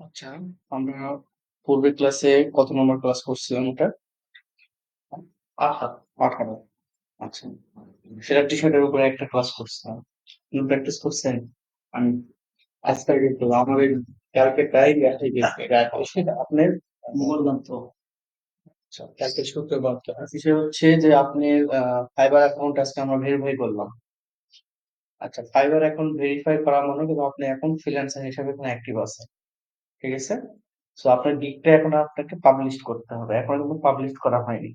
আচ্ছা, আমরা পূর্বের ক্লাসে কত নম্বর ক্লাস করছিলাম ওটা? আঠারো। আচ্ছা। সেরা টি-শার্টের উপরে একটা ক্লাস করছিলাম। আপনি প্র্যাকটিস করছেন? আমি আজকে কিন্তু আমাদের কালকে তাই আপনার বললাম তো। আচ্ছা, কালকে শুক্রবার তো বিষয় হচ্ছে যে আপনি আ ফাইবার অ্যাকাউন্ট আজকে আমরা ভেরিফাই করলাম। আচ্ছা, ফাইবার অ্যাকাউন্ট ভেরিফাই করা মানে কিন্তু আপনি এখন ফ্রিল্যান্সার হিসেবে এখানে অ্যাক্টিভ আছেন। ঠিক আছে? সো আপনার গিগটা এখন আপনাকে পাবলিশ করতে হবে। এখন কিন্তু পাবলিশ করা হয়নি।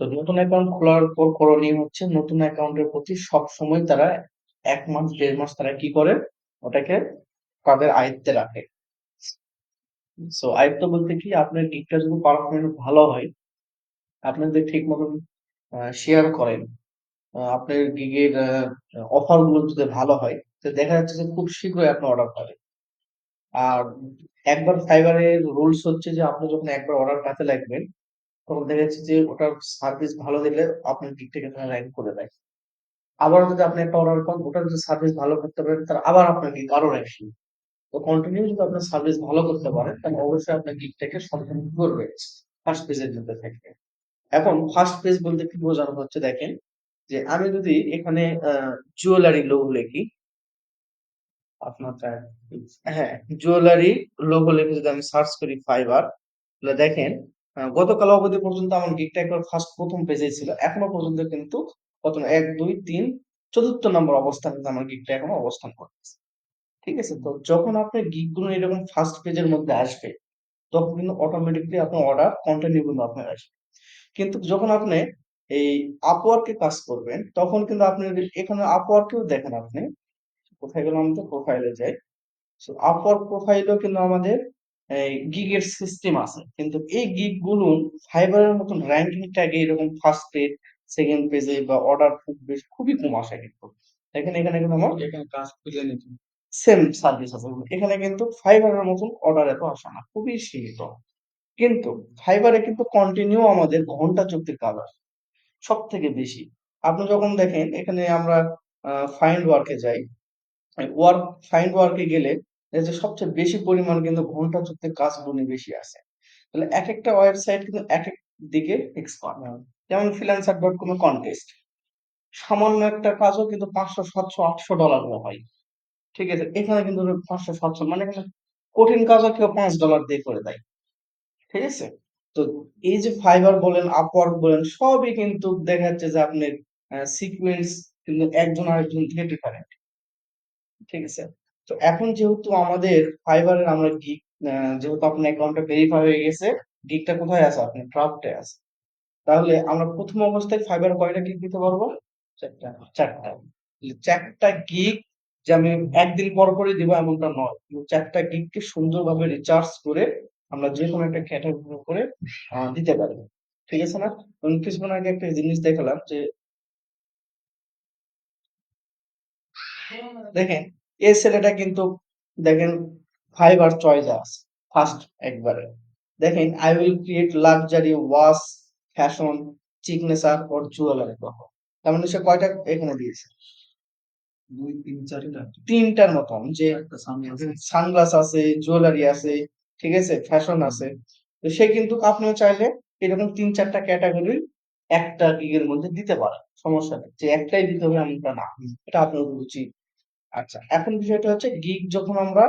তো নতুন অ্যাকাউন্ট খোলার পর করণীয় হচ্ছে নতুন অ্যাকাউন্টের প্রতি সবসময় তারা এক মাস দেড় মাস তারা কি করে? ওটাকে তাদের আয়ত্তে রাখে। সো আয়ত্ত বলতে কি আপনার গিগটা যদি পারফরমেন্স ভালো হয়, আপনি যদি ঠিক মতন শেয়ার করেন, আপনার গিগের আ অফারগুলো যদি ভালো হয়, তো দেখা যাচ্ছে যে খুব শীঘ্রই আপনি অর্ডার পাবেন। আর একবার ফাইবারের রুলস হচ্ছে যে আপনি যখন একবার অর্ডার পাতে লাগবেন, তখন দেখা যাচ্ছে যে ওটার সার্ভিস ভালো দিলে আপনার গিগটাকে তারা র‍্যাংক করে দেয়। আবার যদি আপনি একটা অর্ডার পান, ওটার যদি সার্ভিস ভালো করতে পারেন, তার আবার আপনার গিগ আরও দিবে। তো কন্টিনিউ যদি আপনার সার্ভিস ভালো করতে পারেন, তাহলে অবশ্যই আপনার গিগটাকে সম্মান করবে ফার্স্ট পেজের মধ্যে থেকে। এখন ফার্স্ট পেজ বলতে কি বোঝানো হচ্ছে দেখেন, যে আমি যদি এখানে জুয়েলারি লোগো লিখি আপনার হ্যাঁ, জুয়েলারি লোগো লিখে যদি আমি সার্চ করি ফাইবার, তাহলে দেখেন গতকাল অবধি পর্যন্ত আমার গিগটা একবার ফার্স্ট ১ম পেজেই ছিল। এখনও পর্যন্ত কিন্তু কত ১, ২, ৩, ৪র্থ নম্বর অবস্থানে কিন্তু আমার গিগটা এখনও অবস্থান করতেছে। ঠিক আছে? তো যখন আপনার গিগগুলো এরকম ফার্স্ট পেজের মধ্যে আসবে, তখন কিন্তু অটোমেটিক্যালি আপনার অর্ডার কন্টিনিউ কিন্তু আপনার আসবে। কিন্তু যখন আপনি এই এ কাজ করবেন, তখন কিন্তু আপনি এখানে এও দেখেন আপনি কোথায় গেলাম তো? প্রোফাইলে যাই। সো Upwork প্রোফাইলেও কিন্তু আমাদের এই গিগের সিস্টেম আছে। কিন্তু এই গিগগুলো ফাইবারের মতন র‍্যাংকিং ট্যাগে এরকম ফার্স্ট পেজ, সেকেন্ড পেজে বা অর্ডার খুব বেশি খুবই কম আসে কিন্তু। দেখেন এখানে কিন্তু আমার এখানে কাজ খুঁজে নিতে সেম সার্ভিস আছে। এখানে কিন্তু ফাইবারের মতন অর্ডার এত আসে না। খুবই সীমিত। কিন্তু ফাইবারে কিন্তু কন্টিনিউ আমাদের ঘণ্টা চুক্তির কাজ আসে। সবথেকে বেশি। আপনি যখন দেখেন এখানে আমরা ফাইন্ড ওয়ার্কে যাই। ওয়ার্ক ফাইন্ড ওয়ার্ক গেলে যে সবচেয়ে বেশি পরিমাণ কিন্তু ঘণ্টা চুক্তির কাজগুলো বেশি আছে। তাহলে একেকটা ওয়েবসাইট কিন্তু একেক দিকে এক্সপার্ট। যেমন freelancer.com এ কনটেস্ট। সামান্য একটা কাজও কিন্তু ৫০০, ৭০০, ৮০০ ডলার হয়। ঠিক আছে? এখানে কিন্তু ৫০০, ৭০০ মানে কঠিন কাজও কেউ ৫ ডলার দিয়ে করে দেয়। ঠিক আছে? তো এই যে ফাইবার বলেন, Upwork বলেন সবই কিন্তু দেখা যাচ্ছে যে আপনি সিকোয়েন্স কিন্তু একজন আরেকজন থেকে ডিফারেন্ট। ঠিক আছে? তো এখন যেহেতু আমাদের ফাইবারের আমরা গিগ যেহেতু আপনার অ্যাকাউন্টটা ভেরিফাই হয়ে গেছে, গিগটা কোথায় আছে? আপনি ড্রাফট আছে। তাহলে আমরা ১ম অবস্থায় ফাইবার কয়টা গিগ দিতে পারব? ৪ টা। ৪ টা। ৪ টা গিগ যে আমি একদিন পর পরই দিব এমনটা নয়। ৪ টা গিগকে সুন্দরভাবে রিচার্জ করে আমরা যে কোনো একটা ক্যাটেগরির করে দিতে পারব। ঠিক আছে না? কিছুক্ষণ আগে একটা জিনিস দেখালাম যে দেখেন এই ছেলেটা কিন্তু দেখেন ফাইবার চয়েস আছে। ফার্স্ট একবারে। দেখেন I will create luxury watch, fashion, signature or jewelry কহ। তার মানে সে কয়টা এখানে দিয়েছে? ২, ৩, ৪ টা। ৩ টার মতন যে সানগ্লাস আছে, জুয়েলারি আছে, ঠিক আছে? ফ্যাশন আছে। তো সে কিন্তু আপনিও চাইলে এরকম ৩-৪ টা ক্যাটেগরি একটা গিগের মধ্যে দিতে পারেন। সমস্যা নেই। যে একটাই দিতে হবে এমনটা না। এটা আপনার রুচি। আচ্ছা, এখন বিষয়টা হচ্ছে গিগ যখন আমরা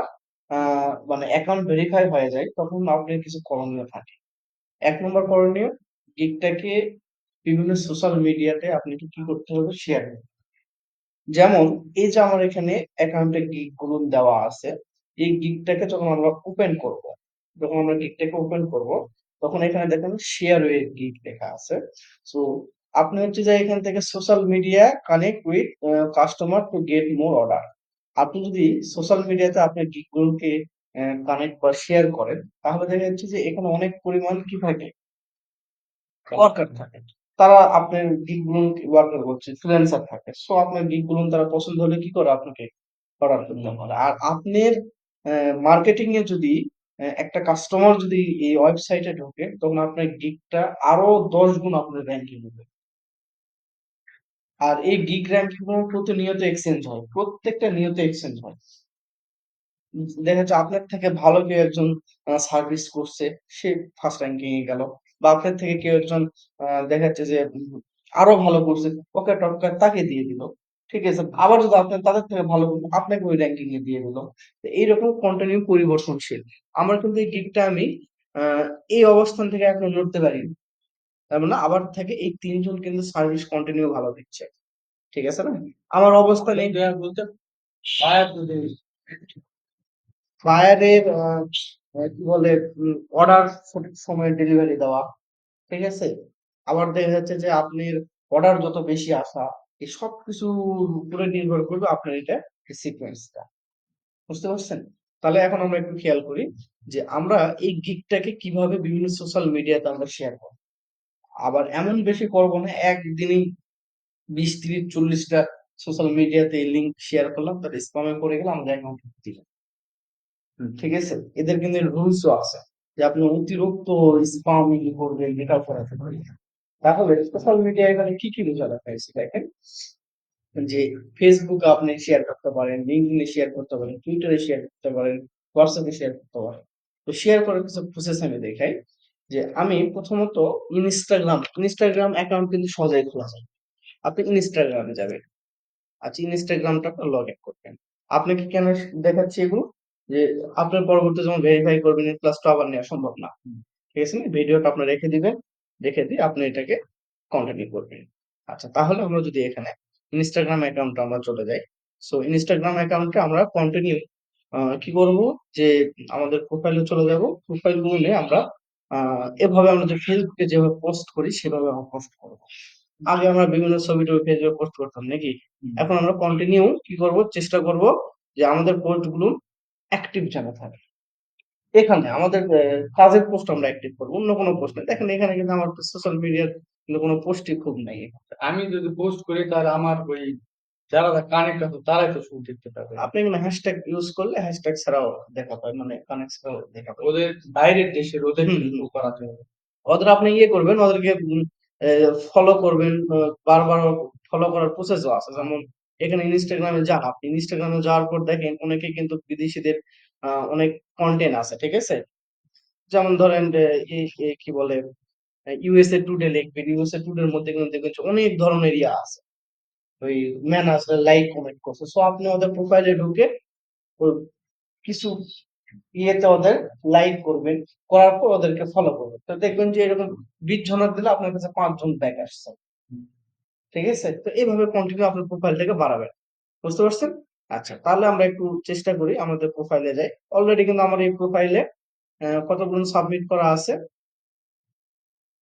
মানে অ্যাকাউন্ট ভেরিফাই হয়ে যায়, তখন আপনার কিছু করণীয় থাকে। ১ নম্বর করণীয় গিগটাকে বিভিন্ন সোশ্যাল মিডিয়াতে আপনাকে কি করতে হবে? শেয়ার করতে যেমন এই যে আমার এখানে অ্যাকাউন্টে গিগগুলো দেওয়া আছে। এই গিগটাকে যখন আমরা ওপেন করব, যখন আমরা গিগটাকে ওপেন করব, তখন এখানে দেখেন শেয়ার উইথ গিগ লেখা আছে। সো আপনি হচ্ছে যে এখান থেকে social media connect with customer to get more order. আপনি যদি সোশ্যাল মিডিয়াতে আপনার গিগ গুলোকে কানেক্ট বা শেয়ার করেন, তাহলে দেখা যাচ্ছে যে এখানে অনেক পরিমাণ কি থাকে? ওয়ার্কার থাকে। তারা আপনার গিগগুলো ওয়ার্কার বলছি, ফ্রিল্যান্সার থাকে। সো আপনার গিগগুলো তারা পছন্দ হলে কি করে? আপনাকে অর্ডার করতে পারে। আর আপনার মার্কেটিং এ যদি একটা কাস্টমার যদি এই ওয়েবসাইটে ঢোকে, তখন আপনার গিগটা আরও ১০ গুণ আপনার র‍্যাংকিং হবে। আর এই গিগ র‍্যাংকিংগুলো প্রতিনিয়ত এক্সচেঞ্জ হয়। প্রত্যেকটা নিয়ত এক্সচেঞ্জ হয়। দেখা যাচ্ছে আপনার থেকে ভালো কেউ একজন সার্ভিস করছে, সে ফার্স্ট র্যাঙ্কিং এ গেল বা আপনার থেকে কেউ একজন দেখা যাচ্ছে যে আরও ভালো করছে, ওকে টপকার তাকে দিয়ে দিল ঠিক আছে, আবার যদি আপনার, তাদের থেকে ভালো আপনাকে ওই র্যাঙ্কিং এ দিয়ে দিল এইরকম কন্টিনিউ পরিবর্তনশীল আমার কিন্তু এই গিকটা আমি এই অবস্থান থেকে এখন নড়তে পারি তার মানে আবার থেকে এই তিনজন কিন্তু সার্ভিস কন্টিনিউ ভালো দিচ্ছে। ঠিক আছে না? আমার অবস্থা নেই। বলতে ফায়ারের কি বলে অর্ডার সঠিক সময়ে ডেলিভারি দেওয়া। ঠিক আছে? আবার দেখা যাচ্ছে যে আপনার অর্ডার যত বেশি আসা এই সব কিছুর উপরে নির্ভর করবে আপনার এটা সিকোয়েন্সটা বুঝতে পারছেন? তাহলে এখন আমরা একটু খেয়াল করি যে আমরা এই গিকটাকে কীভাবে বিভিন্ন সোশ্যাল মিডিয়াতে আমরা শেয়ার করব। আবার এমন বেশি করব না একদিনই বিশ তিরিশ চল্লিশটা সোশ্যাল মিডিয়াতে লিঙ্ক শেয়ার করলাম তার স্প্যামে পড়ে গেলে আমাদের অ্যাকাউন্ট দিলাম। ঠিক আছে? এদের কিন্তু রুলসও আছে যে আপনি অতিরিক্ত স্পামিং করবেন এটা করাতে পারি তাহলে সোশ্যাল মিডিয়া এখানে কি কি রুল রাখা হয়েছে দেখেন? যে ফেসবুকে আপনি শেয়ার করতে পারেন লিঙ্কডইনে শেয়ার করতে পারেন টুইটারে শেয়ার করতে পারেন হোয়াটসঅ্যাপে শেয়ার করতে পারেন। তো শেয়ার করার কিছু প্রসেস আমি দেখাই। যে আমি প্রথমত ইনস্টাগ্রাম ইনস্টাগ্রাম অ্যাকাউন্ট কিন্তু সহজেই খোলা যায়। আপনি ইনস্টাগ্রামে যাবেন। আচ্ছা ইনস্টাগ্রামটা লগ ইন করবেন। আপনাকে কেন দেখাচ্ছি এগুলো? যে আপনার পরবর্তী যখন ভেরিফাই করবেন প্লাস তো আবার নেওয়া সম্ভব না। ঠিক আছে ভিডিওটা আপনি রেখে দিবেন। রেখে দিয়ে আপনি এটাকে কন্টিনিউ করবেন। আচ্ছা তাহলে আমরা যদি এখানে ইনস্টাগ্রাম অ্যাকাউন্টে আমরা চলে যাই। সো ইনস্টাগ্রাম অ্যাকাউন্টে আমরা কন্টিনিউ কি করব? যে আমাদের প্রোফাইলে চলে যাব। প্রোফাইলগুলো আমরা এভাবে আমরা যে ফেসবুকে যেভাবে পোস্ট করি সেভাবে আমরা পোস্ট করব। আগে আমরা বিভিন্ন ছবি টবি ফেসবুকে পোস্ট করতাম নাকি? এখন আমরা কন্টিনিউ কি করব? চেষ্টা করব যে আমাদের পোস্টগুলো অ্যাক্টিভ যেন থাকে। এখানে আমাদের কাজের পোস্ট আমরা অ্যাক্টিভ করব অন্য কোনো পোস্ট নেই। দেখেন এখানে কিন্তু আমার সোশ্যাল মিডিয়ার কিন্তু কোনো পোস্টই খুব নাই। আমি যদি পোস্ট করি তাহলে আমার ওই যারা কানেক্ট আছে তারাই তো শুধু দেখতে পাবে। আপনি এখানে হ্যাশট্যাগ ইউজ করলে হ্যাশট্যাগ ছাড়াও দেখা পায় মানে কানেক্ট ছাড়াও দেখা পায়। ওদের বাইরের দেশের ওদের করাতে হবে। ওদের আপনি ইয়ে করবেন ওদেরকে ফলো করবেন বারবার ফলো করার প্রসেসও আছে। যেমন এখানে ইনস্টাগ্রামে যান আপনি ইনস্টাগ্রামে যাওয়ার পর দেখেন অনেকে কিন্তু বিদেশিদের অনেক কন্টেন্ট আছে ঠিক আছে? যেমন ধরেন কি বলে ইউএসএ টুডে লিখবেন ইউএসএ টুডের মধ্যে কিন্তু দেখবেন অনেক ধরনের ইয়ে আছে। ওই ম্যান আছে লাইক কমেন্ট করছে। সো আপনি ওদের প্রোফাইলে ঢুকে ওই কিছু ইয়েতে ওদের লাইক করবেন, করার পর ওদেরকে ফলো করবেন। তো দেখবেন যে এরকম বিশ জনের দিলে আপনার কাছে পাঁচজন ব্যাক আসছে। ঠিক আছে? তো এইভাবে কন্টিনিউ আপনার প্রোফাইলটাকে বাড়াবেন। বুঝতে পারছেন? আচ্ছা তাহলে আমরা একটু চেষ্টা করি আমাদের প্রোফাইলে যাই। অলরেডি কিন্তু আমার এই প্রোফাইলে কতগুলো সাবমিট করা আছে?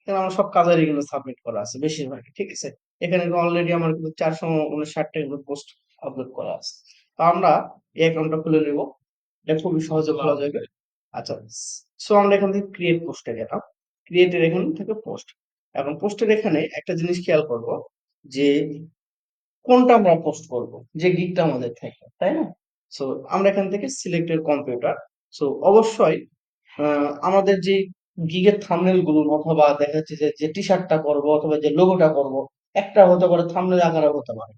আমার সব কাজেরই কিন্তু সাবমিট করা আছে বেশিরভাগই। ঠিক আছে? এখানে অলরেডি আমার কিন্তু চারশো উনষাটটা কিন্তু পোস্ট আপলোড করা আছে। তো আমরা এই অ্যাকাউন্টটা খুলে নেব। এটা খুবই সহজে খোলা যাবে। আচ্ছা সো আমরা এখান থেকে ক্রিয়েট পোস্টে গেলাম। ক্রিয়েটের এখান থেকে পোস্ট এখন পোস্টের এখানে একটা জিনিস খেয়াল করব যে কোনটা আমরা পোস্ট করব? যে গিকটা আমাদের থাকে তাই না? সো আমরা এখান থেকে সিলেক্টেড কম্পিউটার সো অবশ্যই আমাদের যে গিগের থাম্বনেলগুলো অথবা দেখা যাচ্ছে যে যে টি শার্টটা করব অথবা যে লোগোটা করব একটা হতে পারে থাম্বনেল আকারে হতে পারে।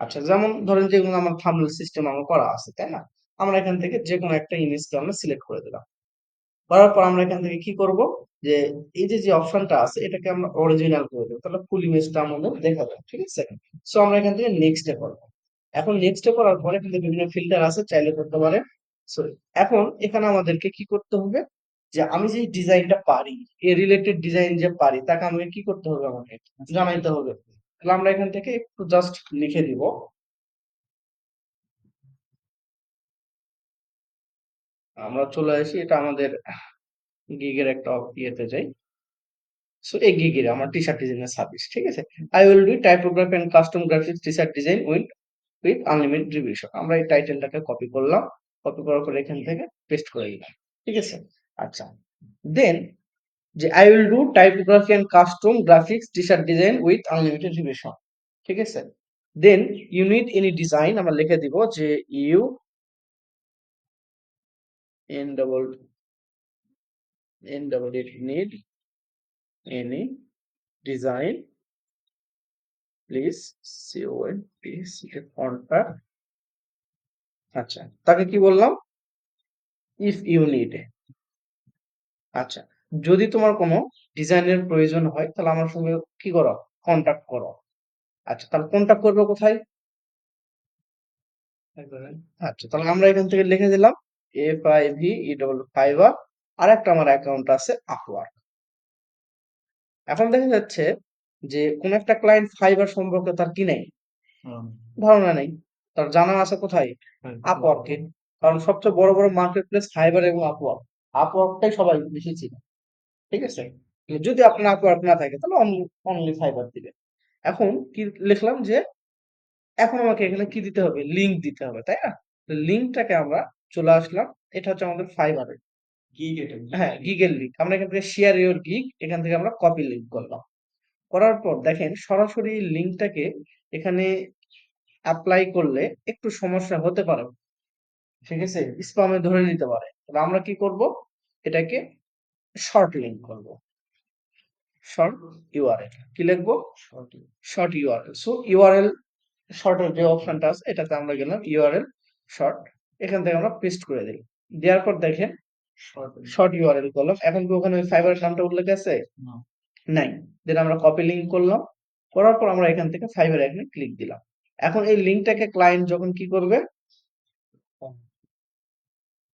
আচ্ছা যেমন ধরেন যেগুলো আমার থাম্বনেল সিস্টেম আমার করা আছে, তাই না? আমরা এখান থেকে যে কোনো একটা ইমেজকে আমরা সিলেক্ট করে দিলাম। করার পর আমরা এখান থেকে কি করব? যে এই যে যে অপশনটা আছে, এটাকে আমরা অরিজিনাল করে দেবো। তাহলে ফুল ইমেজটা আমাদের দেখা যাবে, ঠিক আছে? সো আমরা এখান থেকে নেক্সট এ করব। এখন নেক্সট এ করার পরে কিন্তু বিভিন্ন ফিল্টার আছে, চাইলে করতে পারে সো এখন এখানে আমাদেরকে কি করতে হবে? যে আমি যে ডিজাইনটা পারি এই রিলেটেড ডিজাইন যে পারি, তাকে আমাকে কি করতে হবে আমাকে? জানাইতে হবে। তাহলে আমরা এখান থেকে একটু জাস্ট লিখে দিব। আমরা চলে আসি, এটা আমাদের গিগের একটা ইয়েতে যাই। সো এই গিগের আমার টি শার্ট ডিজাইনের সার্ভিস ঠিক আছে? I will do typography and custom graphics T shirt design with with unlimited revision আমরা এই টাইটেলটাকে কপি করলাম কপি করার পর এখান থেকে পেস্ট করে দিলাম ঠিক আছে? আচ্ছা। দেন যে I will do typography and custom graphics T shirt design with unlimited revision ঠিক আছে? Then you need any design আমরা লিখে দিব যে you N double N double it need any design please C O N please ফন্টটা আচ্ছা তাকে কি বললাম? ইফ ইউ নিড আচ্ছা যদি তোমার কোনো ডিজাইনের প্রয়োজন হয় তাহলে আমার সঙ্গে কি করো? কন্টাক্ট করো। আচ্ছা তাহলে কন্টাক্ট করবে কোথায়? আচ্ছা তাহলে আমরা এখান থেকে লিখে দিলাম F I V E double Fiverr R একটা আমার অ্যাকাউন্ট আছে আপওয়ার্ক এখন দেখা যাচ্ছে যে কোন একটা ক্লায়েন্ট ফাইবার সম্পর্কে তার কি নেই? ধারণা নেই। তার জানা আছে কোথায়? আপওয়ার্কে কারণ সবচেয়ে বড় বড় মার্কেট প্লেস ফাইবার এবং আপওয়ার্ক আপওয়ার্কটাই সবাই বেশি চিনে ঠিক আছে? যদি আপনার আপওয়ার্ক না থাকে তাহলে অনলি ফাইবার দিবে। এখন কি লিখলাম যে এখন আমাকে এখানে কি দিতে হবে? লিংক দিতে হবে তাই না? লিঙ্কটাকে আমরা চলে আসলাম এটা হচ্ছে আমাদের ফাইবারের গিগ এটা হ্যাঁ গিগের লিঙ্ক আমরা এখান থেকে শেয়ার ইউর গিগ এখান থেকে আমরা কপি লিঙ্ক করলাম। করার পর দেখেন সরাসরি লিঙ্কটাকে এখানে অ্যাপ্লাই করলে একটু সমস্যা হতে পারে। ঠিক আছে স্পামে ধরে নিতে পারে। তবে আমরা কি করব? এটাকে শর্ট লিঙ্ক করব। শর্ট ইউআরএল কি লিখব? শর্ট ইউআরএল সো ইউআরএল শর্টের যে অপশনটা আছে এটাতে আমরা গেলাম ইউআরএল শর্ট এখান থেকে আমরা পেস্ট করে দিই দেওয়ার পর দেখেন শর্ট ইউআরএল করলাম। এখন কি ওখানে ওই ফাইবার নামটা উল্লেখ আছে? না। নাই। দেন আমরা কপি লিঙ্ক করলাম। করার পর আমরা এখান থেকে ফাইবার এখানে ক্লিক দিলাম। এখন এই লিঙ্কটাকে ক্লায়েন্ট যখন কি করবে?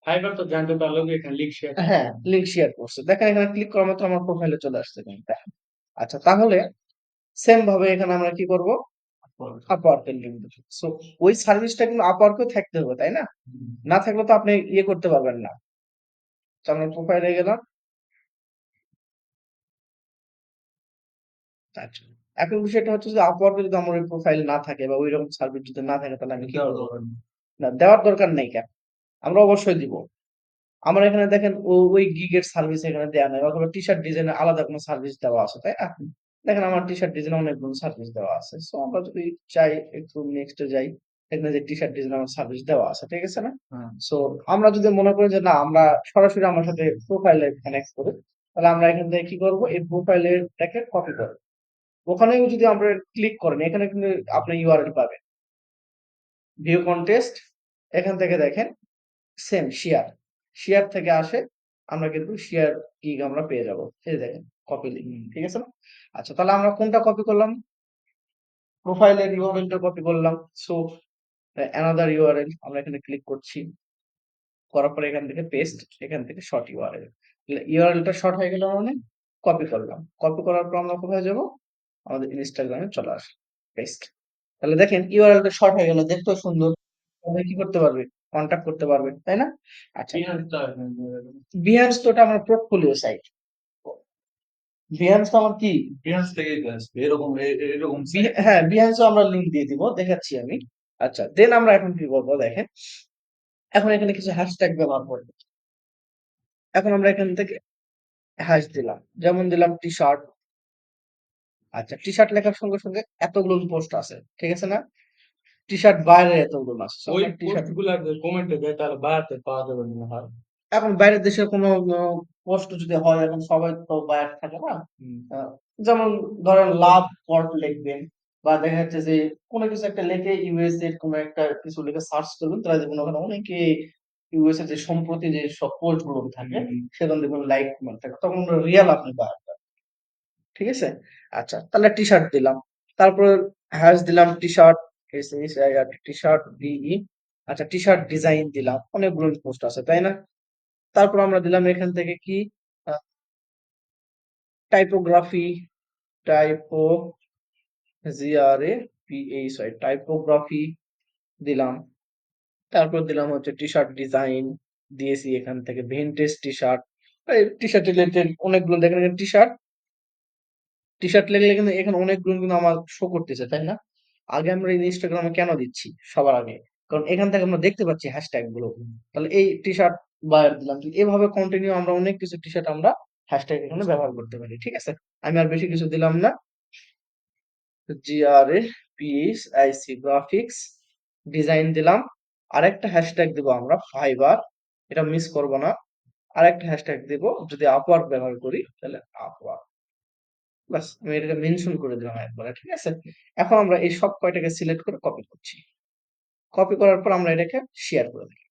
ফাইবার তো জানতে পারল যে এখানে লিখ শেয়ার হ্যাঁ লিঙ্ক শেয়ার করছে। দেখেন এখানে ক্লিক করার মাত্র আমার প্রোফাইলে চলে আসছে লিঙ্কটা আচ্ছা তাহলে সেম ভাবে এখানে আমরা কি করব? আপওয়ার্কের লিঙ্ক দেব সো ওই সার্ভিসটা কিন্তু আপওয়ার্কেও থাকতে হবে তাই না? না থাকলে তো আপনি ইয়ে করতে পারবেন না। তো আমরা প্রোফাইলে গেলাম। আচ্ছা এখন বিষয়টা হচ্ছে যে আপওয়ার্কে যদি আমার ওই প্রোফাইল না থাকে বা ওই রকম সার্ভিস যদি না থাকে তাহলে আমি কি করব? না দেওয়ার দরকার নেই কেন? আমরা অবশ্যই দিব। আমার এখানে দেখেন ও ওই গিগের সার্ভিস এখানে দেওয়া নাই অথবা টি শার্ট ডিজাইনে আলাদা কোনো সার্ভিস দেওয়া আছে তাই না? দেখেন আমার টি শার্ট ডিজাইনে অনেকগুলো সার্ভিস দেওয়া আছে। সো আমরা যদি চাই একটু নেক্সটে যাই এখানে যে টি শার্ট ডিজাইন আমার সার্ভিস দেওয়া আছে ঠিক আছে না। সো আমরা যদি মনে করি যে না আমরা সরাসরি আমার সাথে প্রোফাইলে কানেক্ট করি তাহলে আমরা এখান থেকে কি করব? এই প্রোফাইলেরটাকে কপি করব। ওখানেও যদি আমরা ক্লিক করেন এখানে কিন্তু আপনি ইউআরএল পাবেন। ভিউ কন্টেস্ট এখান থেকে দেখেন সেম শেয়ার শেয়ার থেকে আসে, আমরা কিন্তু শেয়ার গিগ আমরা পেয়ে যাব। এই দেখেন কপি লিঙ্ক ঠিক আছে? না আচ্ছা তাহলে আমরা কোনটা কপি করলাম? প্রোফাইলের ইউআরএলটা কপি করলাম। সো অ্যানাদার ইউআরএল আমরা এখানে ক্লিক করছি। করার পরে এখান থেকে পেস্ট এখান থেকে শর্ট ইউআরএল ইউআরএলটা শর্ট হয়ে গেল মানে কপি করলাম। কপি করার পর আমরা কোথায় যাব? আমাদের ইনস্টাগ্রামে চলে আসে পেস্ট তাহলে দেখেন ইউআরএলটা শর্ট হয়ে গেল, দেখতেও সুন্দর। কি করতে পারবে? কন্টাক্ট করতে পারবে তাই না? আচ্ছা। বিহান্স তো ওটা আমার পোর্টফোলিও সাইট বিহান্স তো আমার কি? ফ্রিল্যান্স থেকেই এরকম এরকম হ্যাঁ বিহান্সও আমরা লিংক দিয়ে দিব দেখাচ্ছি আমি। আচ্ছা দেন আমরা এখন কি করব দেখেন। এখন এখানে কিছু হ্যাশট্যাগ ব্যবহার করব এখন আমরা এখান থেকে হ্যাশ দিলাম যেমন দিলাম টি শার্ট আচ্ছা টি শার্ট লেখার সঙ্গে সঙ্গে এতগুলো পোস্ট আছে ঠিক আছে না? টি শার্ট বাইরে এতগুলো আছে ওই আমরা t-shirt- কমেন্টে দেয় তাহলে বাড়াতে পাওয়া যাবে মনে হয়। এখন বাইরের দেশের কোনো পোস্ট যদি হয় এখন সবাই তো বাইরে থাকে না। যেমন ধরেন লাভ পট লিখবেন বা দেখা যাচ্ছে যে কোনো কিছু একটা লিখে ইউএস এর কোনো একটা কিছু লিখে সার্চ করবেন তাহলে দেখবেন ওখানে অনেকে ইউএস এর যে সম্প্রতি যে সব পোস্টগুলো থাকে সেখানে দেখবেন লাইক কমেন্ট থাকে। তখন রিয়েল আপনি বাইরে ঠিক আছে? আচ্ছা তাহলে টি শার্ট দিলাম। তারপর হ্যাশ দিলাম T shirt I R T shirt B E আচ্ছা টি শার্ট ডিজাইন দিলাম। অনেকগুলো পোস্ট আছে, তাই না? তারপর আমরা দিলাম এখান থেকে কি? Typography typo G R A P H হয় টাইপোগ্রাফি দিলাম। তারপর দিলাম হচ্ছে টি শার্ট ডিজাইন দিয়েছি এখান থেকে vintage T shirt T shirt related অনেকগুলো, দেখেন টি শার্ট টি শার্ট লেগলে কিন্তু এখানে অনেকগুলো কিন্তু আমার শো করতেছে, তাই না? আগে আমরা এই ইনস্টাগ্রামে কেন দিচ্ছি? সবার আগে। কারণ এখান থেকে আমরা দেখতে পাচ্ছি হ্যাশট্যাগগুলো তাহলে এই টি শার্ট বায়ার দিলাম এভাবে কন্টিনিউ আমরা অনেক কিছু টি শার্ট আমরা হ্যাশট্যাগ এখানে ব্যবহার করতে পারি, ঠিক আছে? আমি আর বেশি কিছু দিলাম না। G R A P S I C graphics design দিলাম। আরেকটা হ্যাশট্যাগ দেবো আমরা ফাইবার এটা মিস করব না। আরেকটা হ্যাশট্যাগ দেব। যদি আপওয়ার্ক ব্যবহার করি, তাহলে আপওয়ার্ক বাস আমি এটাকে মেনশন করে দিলাম একবারে ঠিক আছে? এখন আমরা এই সব কয়টাকে সিলেক্ট করে কপি করছি। কপি করার পর আমরা এটাকে শেয়ার করে দিই।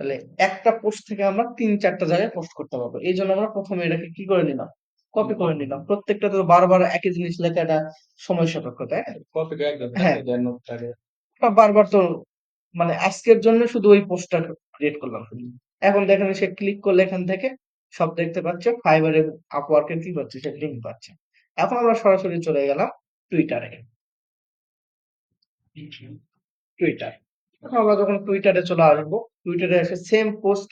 তাহলে একটা পোস্ট থেকে আমরা তিন চারটা জায়গায় পোস্ট করতে পারব। এই জন্য আমরা প্রথমে এটাকে কি করে নিলাম? কপি করে নিলাম। প্রত্যেকটা তো বারবার একই জিনিস লেখা এটা সময় সাপেক্ষ তাই একদম হ্যাঁ। বারবার তো মানে আজকের জন্য শুধু ওই পোস্টটা ক্রিয়েট করলাম। এখন দেখেন সে ক্লিক করলে এখান থেকে সব দেখতে পাচ্ছে ফাইবার এবং আপওয়ার্কের কি পাচ্ছে? সে লিঙ্ক পাচ্ছে। এখন আমরা সরাসরি চলে গেলাম টুইটারে টুইটার এখন আমরা যখন টুইটারে চলে আসব টুইটারে এসে সেম পোস্ট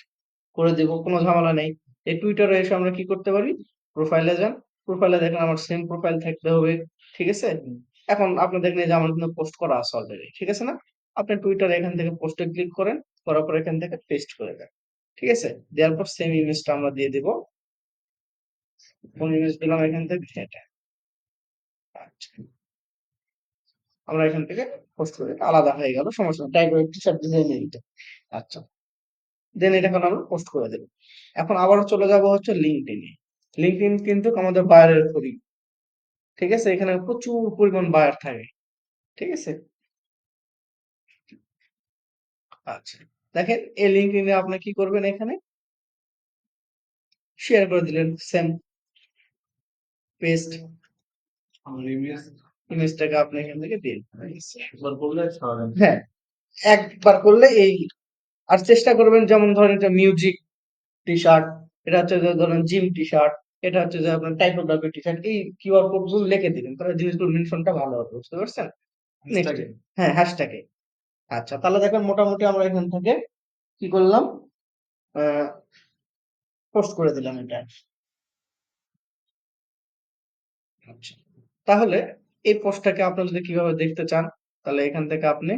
করে দেব কোনো ঝামেলা নেই। এই টুইটারে এসে আমরা কি করতে পারি? প্রোফাইলে যান। প্রোফাইলে দেখেন আমার সেম প্রোফাইল থাকতে হবে ঠিক আছে? এখন আপনি দেখলেন যে আমার কিন্তু পোস্ট করা আছে অলরেডি ঠিক আছে না? আপনি টুইটারে এখান থেকে পোস্টে ক্লিক করেন করার পর এখান থেকে পেস্ট করে দেন ঠিক আছে? দেওয়ার পর সেম ইমেজটা আমরা দিয়ে দিব। কোন ইমেজ দিলাম এখান থেকে? এটা। আমরা এখান থেকে পোস্ট করে আলাদা হয়ে গেল, সমস্যা ডিজাইন এইটা আচ্ছা দেন এটা। এখন আমরা পোস্ট করে দেব। এখন চলে যাব হচ্ছে কিন্তু আমাদের বায়ারের ঠিক আছে? এখানে প্রচুর পরিমাণ বায়ার থাকে। ঠিক আছে? আচ্ছা। দেখেন, এই লিঙ্কডইনে আপনি কি করবেন এখানে? শেয়ার করে দিলেন সেম পেস্ট ইমেজ ইমেজটাকে আপনি এখান থেকে দিন। একবার বললে হ্যাঁ একবার করলে এই আর চেষ্টা করবেন যেমন ধরেন এটা মিউজিক টি শার্ট এটা হচ্ছে ধরেন জিম টি শার্ট এটা হচ্ছে যে আপনার টাইপোগ্রাফি টি শার্ট এই কিউআর কোডগুলো লিখে দিবেন। তাহলে জিনিসগুলো মেনশনটা ভালো হবে বুঝতে পারছেন. হ্যাঁ হ্যাশট্যাগে আচ্ছা তাহলে দেখেন মোটামুটি আমরা এখান থেকে কি করলাম? পোস্ট করে দিলাম এটা। আচ্ছা। তাহলে এই পোস্টটাকে আপনি যদি কীভাবে দেখতে চান, তাহলে এখান থেকে আপনি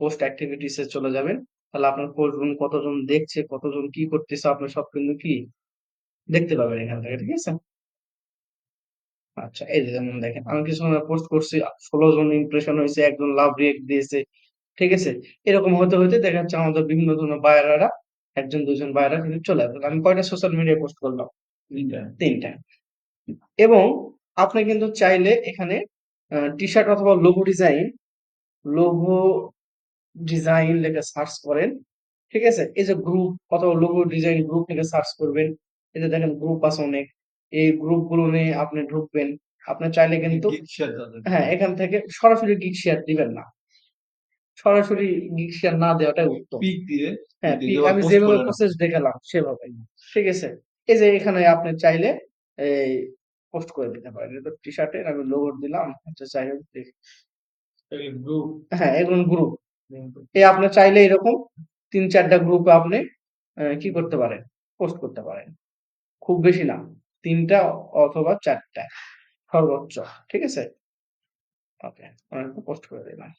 পোস্ট অ্যাক্টিভিটিসে চলে যাবেন। তাহলে আপনার পোস্টগুলো কতজন দেখছে, কতজন কি করতেছে আপনি সব কিন্তু কি দেখতে পাবেন এখান থেকে, ঠিক আছে? আচ্ছা এই যেমন দেখেন, আমি কিছু সময় পোস্ট করছি, ষোলো জন ইমপ্রেশন হয়েছে, একজন লাভ রিয়েক্ট দিয়েছে, ঠিক আছে? এরকম হতে হতে দেখা যাচ্ছে আমাদের বিভিন্ন ধরনের বায়াররা একজন, দুজন বায়াররা কিন্তু চলে আসবে। আমি কয়টা সোশ্যাল মিডিয়ায় পোস্ট করলাম? তিনটা। এবং আপনি কিন্তু চাইলে এখানে টি শার্ট অথবা লোগো ডিজাইন লোগো ডিজাইন লেখে সার্চ করেন ঠিক আছে? এই যে গ্রুপ অথবা লোগো ডিজাইন গ্রুপ থেকে সার্চ করবেন এই যে দেখেন গ্রুপ আছে অনেক এই গ্রুপগুলো নিয়ে আপনি ঢুকবেন আপনি চাইলে কিন্তু হ্যাঁ এখান থেকে সরাসরি গিক শেয়ার দিবেন না। সরাসরি গিক শেয়ার না দেওয়াটাই উত্তম। পিক দিয়ে হ্যাঁ পিক আমি যেভাবে প্রসেস দেখালাম সেভাবে ঠিক আছে? এই যে এখানে আপনি চাইলে এই পোস্ট করে দিতে পারেন এটা টি শার্টের আমি লোগো দিলাম আচ্ছা চাই হোক দেখি। গ্রুপ হ্যাঁ এগুলো গ্রুপ এই আপনি চাইলে এরকম তিন চারটা গ্রুপে আপনি কি করতে পারেন? পোস্ট করতে পারেন। খুব বেশি না তিনটা অথবা চারটা সর্বোচ্চ ঠিক আছে? ওকে আমি পোস্ট করে দিলাম।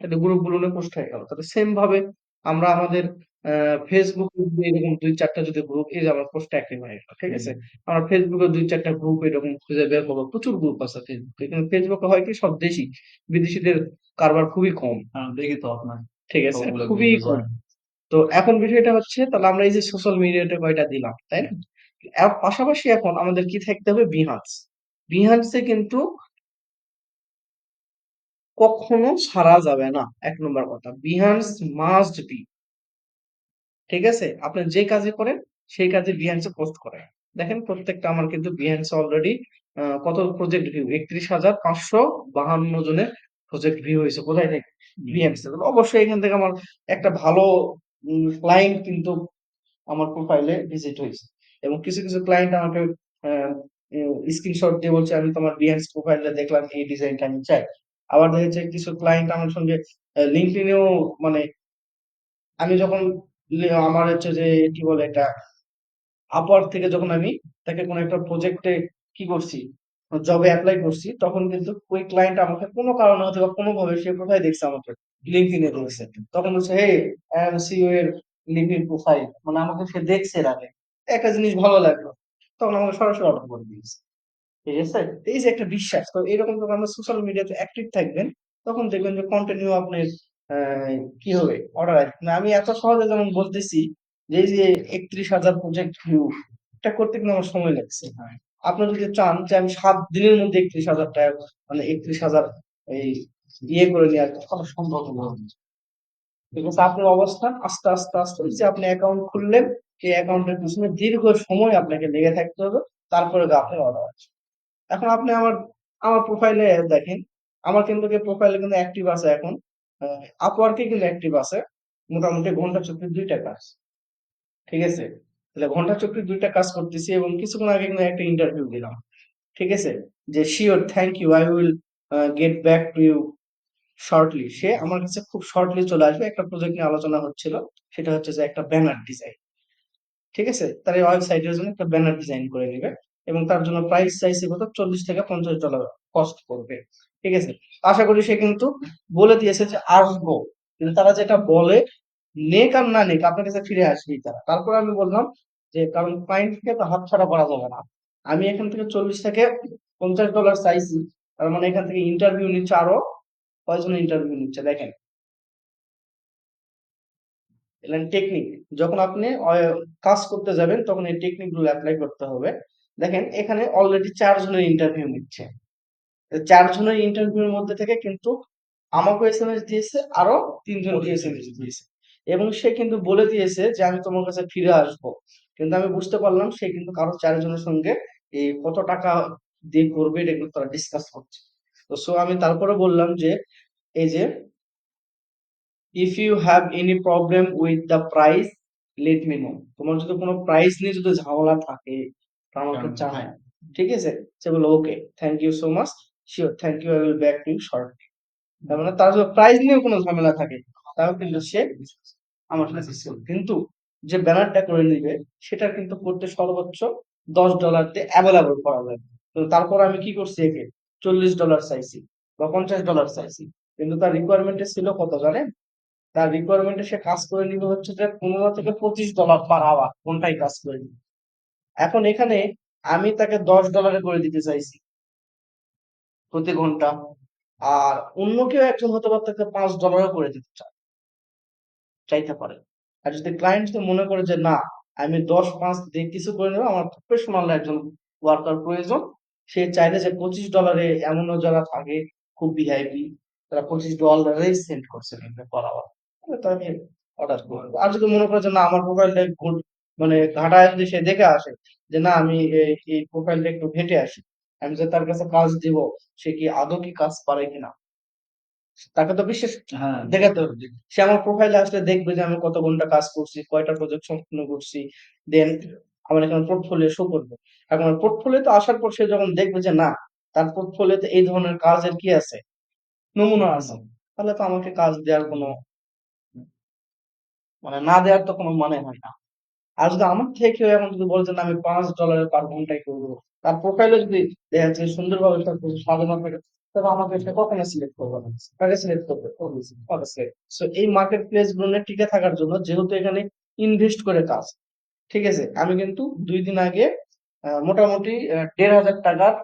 এটা গ্রুপগুলো পোস্ট হয়ে গেল তাহলে সেম ভাবে আমরা আমাদের ফেসবুক এরকম দুই চারটা যদি গ্রুপ এই যে আমার পোস্ট অ্যাক্টিভ হয়ে গেল ঠিক আছে? আমরা ফেসবুকে দুই চারটা গ্রুপ এরকম খুঁজে বের করব প্রচুর গ্রুপ আছে ফেসবুকে কিন্তু ফেসবুকে হয় কি সব দেশি বিদেশিদের কারবার খুবই কম। হ্যাঁ, দেখি তো আপনার ঠিক আছে? খুবই কম। তো এখন বিষয়টা হচ্ছে তাহলে আমরা এই যে সোশ্যাল মিডিয়াতে কয়টা দিলাম তাই না? পাশাপাশি এখন আমাদের কি থাকতে হবে? বিহান্স বিহান্সে কিন্তু কখনো ছাড়া যাবে না। এক নম্বর কথা বিহান্স মাস্ট বি ঠিক আছে? আপনি যে কাজে করেন সেই কাজে বিহান্সে পোস্ট করেন। দেখেন প্রত্যেকটা আমার কিন্তু বিহান্সে অলরেডি কত প্রজেক্ট ভিউ একত্রিশ হাজার পাঁচশো বাহান্ন জনের প্রজেক্ট ভিউ হয়েছে কোথায় থেকে বিহান্সে অবশ্যই এখান থেকে আমার একটা ভালো ক্লায়েন্ট কিন্তু আমার প্রোফাইলে ভিজিট হয়েছে। এবং কিছু কিছু ক্লায়েন্ট আমাকে স্ক্রিনশট দিয়ে বলছে আমি তোমার বিহান্স প্রোফাইলে দেখলাম এই ডিজাইনটা আমি চাই। আবার দেখা যাচ্ছে কিছু ক্লায়েন্ট আমার সঙ্গে লিঙ্কডিনেও মানে আমি যখন আমার হচ্ছে যে, কি বলে এটা আপওয়ার্ক থেকে যখন আমি তাকে কোনো একটা প্রজেক্টে কি করছি জবে অ্যাপ্লাই করছি, তখন কিন্তু ওই ক্লায়েন্ট আমাকে কোনো কারণে হয়তো বা কোনোভাবে সে কোথায় দেখছে আমাকে লিঙ্কডিনে দেখছে তখন বলছে হে এম সিইও এর লিঙ্কডিন প্রোফাইল মানে আমাকে সে দেখছে এর আগে। একটা জিনিস ভালো লাগল। তখন আমাকে সরাসরি অর্ডার করে দিয়েছে। ঠিক আছে? এই যে একটা বিশ্বাস। তো এরকম যখন আমরা সোশ্যাল মিডিয়াতে অ্যাক্টিভ থাকবেন, তখন দেখবেন যে কন্টিনিউ আপনার কি হবে? অর্ডার আসবে না আমি এত সহজে যেমন বলতেছি যে যে একত্রিশ হাজার প্রজেক্ট ভিউ এটা করতে কিন্তু আমার সময় লাগছে। আপনি যদি চান যে আমি সাত দিনের মধ্যে একত্রিশ হাজার টাকা মানে একত্রিশ হাজার এই ইয়ে করে নিয়ে আসব তাহলে সম্ভব না আপনার অবস্থান আস্তে আস্তে আস্তে যে আপনি অ্যাকাউন্ট খুললেন, সেই অ্যাকাউন্টের পিছনে দীর্ঘ সময় আপনাকে লেগে থাকতে হবে। তারপরে গিয়ে আপনার অর্ডার আছে এখন আপনি আমার আমার প্রোফাইলে দেখেন। আমার কিন্তু প্রোফাইলে কিন্তু অ্যাক্টিভ আছে এখন। আপওয়ার্কে কিন্তু অ্যাক্টিভ আছে। মোটামুটি ঘণ্টা চক্রের দুইটা কাজ। ঠিক আছে? তাহলে ঘণ্টা চক্রের দুইটা কাজ করতেছি এবং কিছুক্ষণ আগে কিন্তু একটা ইন্টারভিউ দিলাম। ঠিক আছে? যে sure thank you I will get back to you shortly সে আমার কাছে খুব শর্টলি চলে আসবে। একটা প্রজেক্ট নিয়ে আলোচনা হচ্ছিল। সেটা হচ্ছে যে, একটা ব্যানার ডিজাইন ঠিক আছে? তার এই ওয়েবসাইটের জন্য একটা ব্যানার ডিজাইন করে নেবে এবং তার জন্য প্রাইস চাইছে কত? চল্লিশ থেকে পঞ্চাশ ডলার কস্ট করবে ঠিক আছে? আশা করি সে কিন্তু বলে দিয়েছে যে আসব। কিন্তু তারা যেটা বলে, নেক আর না নেক, আপনার কাছে ফিরে আসবেই তারা। তারপর আমি বললাম যে, কারণ ক্লায়েন্টকে তো হাত ছাড়া করা যাবে না। আমি এখান থেকে চল্লিশ থেকে পঞ্চাশ ডলার চাইছি তার মানে এখান থেকে ইন্টারভিউ নিচ্ছে আরও কয়জন ইন্টারভিউ নিচ্ছে, দেখেন। টেকনিক যখন আপনি কাজ করতে যাবেন, তখন এই টেকনিকগুলো অ্যাপ্লাই করতে হবে। দেখেন, এখানে অলরেডি চারজনের ইন্টারভিউ নিচ্ছে। চারজনের ইন্টারভিউর মধ্যে থেকে কিন্তু আমাকে এসএমএস দিয়েছে আরও তিনজনকে এসএমএস দিয়েছে। এবং সে কিন্তু বলে দিয়েছে যে আমি তোমার কাছে ফিরে আসব। কিন্তু আমি বুঝতে পারলাম সে কিন্তু কারও চারজনের সঙ্গে এই কত টাকা দিয়ে করবে এটা কিন্তু তারা ডিসকাস করছে। তো সো আমি তারপরে বললাম যে এই যে if you have any problem with the price let me know তোমার যদি কোনো প্রাইস নিয়ে যদি ঝামেলা থাকে তা আমাকে জানায়। ঠিক আছে? সে বলল okay thank you so much sure thank you I will back to shortly তার মানে তার যদি প্রাইস নিয়ে কোনো ঝামেলা থাকে তাও কিন্তু সে আমার সাথে। কিন্তু যে ব্যানারটা করে নিবে, সেটা কিন্তু করতে সর্বোচ্চ দশ ডলার দিয়ে অ্যাভেলেবল করা যায়। তারপর আমি কি করছি একে? চল্লিশ ডলার চাইছি বা পঞ্চাশ ডলার চাইছি। কিন্তু তার রিকোয়ারমেন্টে ছিল কত জানেন? তার রিকোয়ারমেন্টে সে কাজ করে নিবে হচ্ছে যে পনেরো থেকে পঁচিশ ডলার পার আওয়ার কোনটাই কাজ করে নিবে। এখন এখানে আমি তাকে দশ ডলারে করে দিতে চাইছি। প্রতি ঘণ্টা। আর অন্য কেউ একজন হতে পারে তাকে পাঁচ ডলারও করে দিতে চায়। চাইতে পারে। আর যদি ক্লায়েন্ট যদি মনে করে যে, না, আমি দশ, পাঁচ দিয়ে কিছু করে নেব, আমার প্রফেশনাল একজন ওয়ার্কার প্রয়োজন, সে চাইলে যে পঁচিশ ডলারে এমনও যারা থাকে, খুব ভিআইপি তারা পঁচিশ ডলারেই সেন্ড করছে করাবার। তাহলে আমি অর্ডার করব আর যদি মনে করে যে, না, আমার প্রোফাইলটা গুড মানে ঘাটায় যদি সে দেখে আসে, যে না, আমি এই প্রোফাইলটা একটু ঘেটে আসি আমি যে তার কাছে কাজ দিব সে কি আদৌ কি কাজ পারে কিনা? তাকে তো বিশ্বাস হ্যাঁ। দেখাতে হবে। সে আমার প্রোফাইলে আসলে দেখবে যে আমি কত ঘণ্টা কাজ করছি কয়টা প্রজেক্ট সম্পূর্ণ করছি দেন আমার এখানে পোর্টফোলিও শো করবে। এখন পোর্টফোলিও তো আসার পর সে যখন দেখবে যে না তার পোর্টফোলিওতে এই ধরনের কাজের কি আছে? নমুনা আছে। তাহলে তো আমাকে কাজ দেওয়ার কোনো মানে না দেওয়ার তো কোনো মানে হয় না। আর যদি আমার থেকে এখন যদি বলে যে আমি পাঁচ ডলারের ঘন্টায় করব তার প্রোফাইলে যদি দেখা যাচ্ছে সুন্দরভাবে সাজানো থাকে, তবে আমাকে সে কখনো সিলেক্ট করব না। তাকে সিলেক্ট করবে সো। এই মার্কেট প্লেসগুলো টিকে থাকার জন্য যেহেতু এখানে ইনভেস্ট করে কাজ, ঠিক আছে? আমি কিন্তু দুই দিন আগে মোটামুটি দেড় হাজার টাকার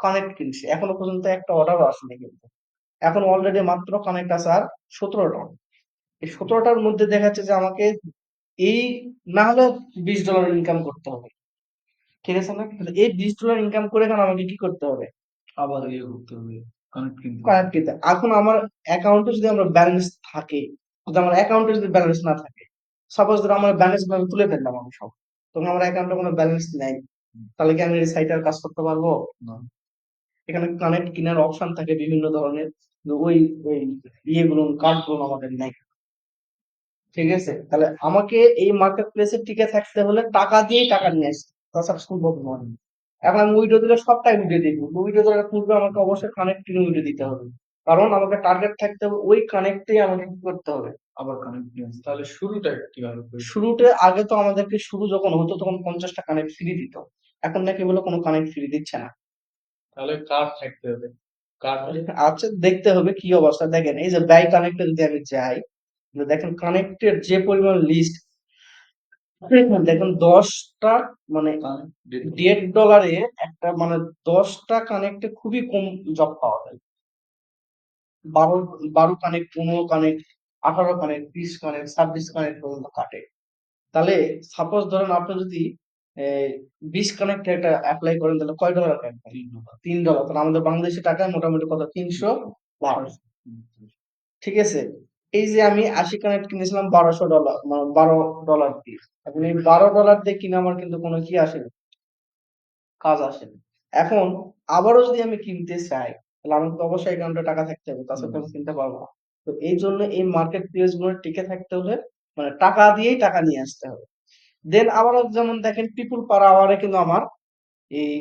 কানেক্ট কিনছি। এখনও পর্যন্ত একটা অর্ডারও আসেনি কিন্তু। এখন অলরেডি মাত্র কানেক্ট আছে আর সতেরোটা। এই সতেরোটার মধ্যে দেখা যাচ্ছে যে, আমাকে এই না হলে বিশ ডলার ইনকাম করতে হবে। ঠিক আছে না? তাহলে এই বিশ ডলার ইনকাম করে এখন আমাকে কি করতে হবে? আবার ইয়ে করতে হবে কানেক্ট কিনতে এখন আমার অ্যাকাউন্টে যদি আমার ব্যালেন্স থাকে যদি আমার অ্যাকাউন্টে যদি ব্যালেন্স না থাকে সাপোজ ধরো আমার ব্যালেন্স আমি তুলে ফেললাম আমি সব তখন আমার অ্যাকাউন্টে কোনো ব্যালেন্স নেই। তাহলে কি আমি এই সাইটে কাজ করতে পারব? না। এখানে কানেক্ট কেনার অপশন থাকে বিভিন্ন ধরনের। ওই ওই ইয়েগুলো কার্ডগুলো আমাদের নেই। ঠিক আছে? তাহলে আমাকে এই মার্কেট প্লেসে টিকে থাকতে হলে টাকা দিয়েই টাকা নিয়ে আসতে তাছাড়া সম্ভব নয় এখন আমি উইডো দিলে সবটাই উইডো দিব উইডো দেওয়ার পূর্বে আমাকে অবশ্যই কানেক্ট কিনে উইডো দিতে হবে। কারণ আমাকে টার্গেট থাকতে হবে ওই কানেক্টেই আমাকে কি করতে হবে? আবার কানেক্ট তাহলে শুরুটা কীভাবে শুরুতে আগে তো আমাদেরকে শুরু যখন হতো তখন পঞ্চাশটা কানেক্ট ফ্রি দিত। এখন নাকি বলে কোনো কানেক্ট ফ্রি দিচ্ছে না। তাহলে কার্ড থাকতে হবে? কার্ড আচ্ছা দেখতে হবে কি অবস্থা। দেখেন এই যে ব্যয় কানেক্টে যদি আমি যাই দেখেন কানেক্টের যে পরিমাণ লিস্ট দেখুন দশটা মানে দেড় ডলারে একটা মানে দশটা কানেক্টে খুবই কম জব পাওয়া যায়। বারো বারো কানেক্ট পনেরো কানেক্ট আঠারো কানেক্ট বিশ কানেক্ট ছাব্বিশ কানেক্ট পর্যন্ত কাটে। তাহলে সাপোজ ধরেন আপনি যদি বিশ কানেক্ট একটা অ্যাপ্লাই করেন তাহলে কয় ডলার তিন ডলার তাহলে আমাদের বাংলাদেশি টাকায় মোটামুটি কত? তিনশো বারো। ঠিক আছে? এই যে আমি আশি কানেক্ট কিনেছিলাম বারোশো ডলার মানে বারো ডলার দিয়ে এখন এই বারো ডলার দিয়ে কিনে আমার কিন্তু কোনো কি আসেনি কাজ আসেনি এখন আবারও যদি আমি কিনতে চাই তাহলে আমার তো অবশ্যই অ্যাকাউন্টে টাকা থাকতে হবে তাছাড়া আমি কিনতে পারব না তো এই জন্য এই মার্কেট প্লেসগুলো টিকে থাকতে হলে মানে টাকা দিয়েই টাকা নিয়ে আসতে হবে। দেন আবারও যেমন দেখেন পিপুল পার আওয়ারে কিন্তু আমার এই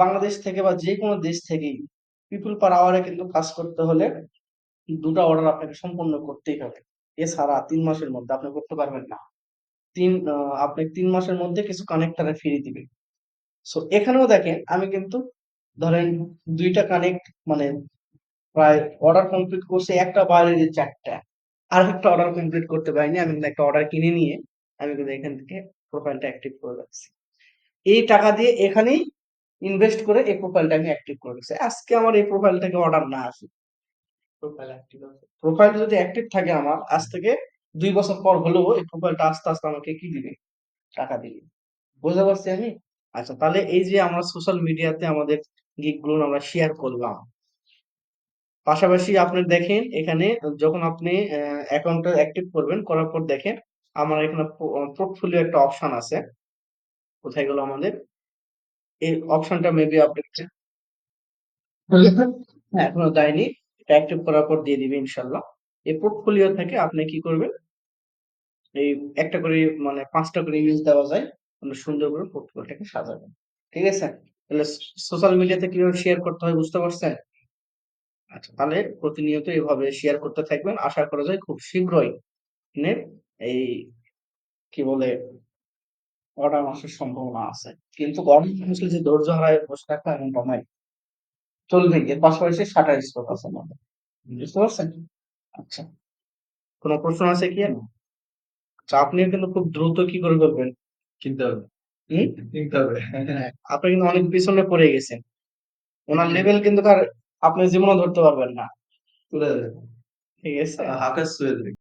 বাংলাদেশ থেকে বা যে কোনো দেশ থেকেই পিপুল পার আওয়ারে কিন্তু কাজ করতে হলে দুটো অর্ডার আপনাকে সম্পন্ন করতেই হবে। এছাড়া তিন মাসের মধ্যে আপনি করতে পারবেন না। তিন আপনি তিন মাসের মধ্যে কিছু কানেক্টারে ফিরিয়ে দিবে সো এখানেও দেখেন, আমি কিন্তু ধরেন দুইটা কানেক্ট মানে প্রায় অর্ডার কমপ্লিট করছে, একটা বাইরে যে চারটা, আর একটা অর্ডার কমপ্লিট করতে পারিনি, আমি কিন্তু একটা অর্ডার কিনে নিয়ে আমি কিন্তু এখান থেকে প্রোফাইলটা অ্যাক্টিভ করে রাখছি। এই টাকা দিয়ে এখানেই ইনভেস্ট করে এই প্রোফাইলটা আমি অ্যাক্টিভ করে রাখছি। আজকে আমার এই প্রোফাইল থেকে অর্ডার না আসে প্রোফাইল অ্যাক্টিভ আছে। প্রোফাইল যদি অ্যাক্টিভ থাকে আমার আজ থেকে দুই বছর পর হলেও এই প্রোফাইলটা আস্তে আস্তে আমাকে কি দিবে? টাকা দিবে। বুঝতে পারছি আমি? আচ্ছা তাহলে এই যে আমরা সোশ্যাল মিডিয়াতে আমাদের গিগগুলো আমরা শেয়ার করলাম। পাশাপাশি আপনি দেখেন এখানে যখন আপনি অ্যাকাউন্টটা অ্যাক্টিভ করবেন করার পর দেখেন আমার এখানে পোর্টফোলিও একটা অপশন আছে। কোথায় গেল আমাদের? এই অপশনটা মেবি আপনি হ্যাঁ। এখনও দেয়নি। অ্যাক্টিভ করার পর দিয়ে দিবে ইনশাল্লাহ এই পোর্টফোলিও থেকে আপনি কি করবেন? এই একটা করে মানে পাঁচটা করে ইমেজ দেওয়া যায়। আপনি সুন্দর করে পোর্টফোলিওটাকে সাজাবেন। ঠিক আছে? তাহলে সোশ্যাল মিডিয়াতে কীভাবে শেয়ার করতে হয় বুঝতে পারছেন? আচ্ছা তাহলে প্রতিনিয়ত এভাবে শেয়ার করতে থাকবেন। আশা করা যায় খুব শীঘ্রই এই কি বলে অর্ডার আসার সম্ভাবনা আছে। কিন্তু গরম যে ধৈর্য হারায়, বসে থাকা এমনটা নয়। চলবে এর পাশাপাশি শাটার স্টক আছে আমাদের। বুঝতে পারছেন? আচ্ছা। কোনো প্রশ্ন আছে কি? আর আচ্ছা আপনিও কিন্তু খুব দ্রুত কি করে ফেলবেন কিনতে হবে? কিনতে হবে। আপনি কিন্তু অনেক পিছনে পড়ে গেছেন। ওনার লেভেল কিন্তু আর আপনি জীবনও ধরতে পারবেন না। ঠিক আছে? আকাশ